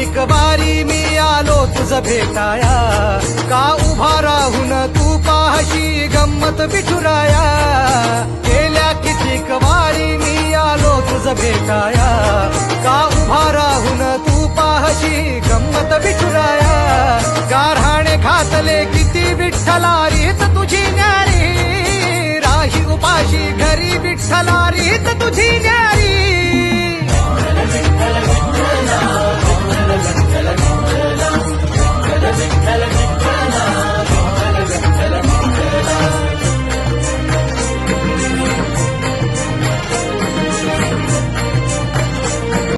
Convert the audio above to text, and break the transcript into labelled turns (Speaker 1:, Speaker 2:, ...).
Speaker 1: इक बारी मी आलो तुझ भेटाया का उभा राहून तू पाहशी गंमत बिठुराया गेल्या कितीक वारी मी आलो तुझ भेटाया का उभा राहून तू पाहशी गंमत बिठुराया गारहाणे घातले किती विठ्ठला रीत तुझी न्यारी. राही उपाशी घरी विठ्ठला रीत तुझी न्यारी.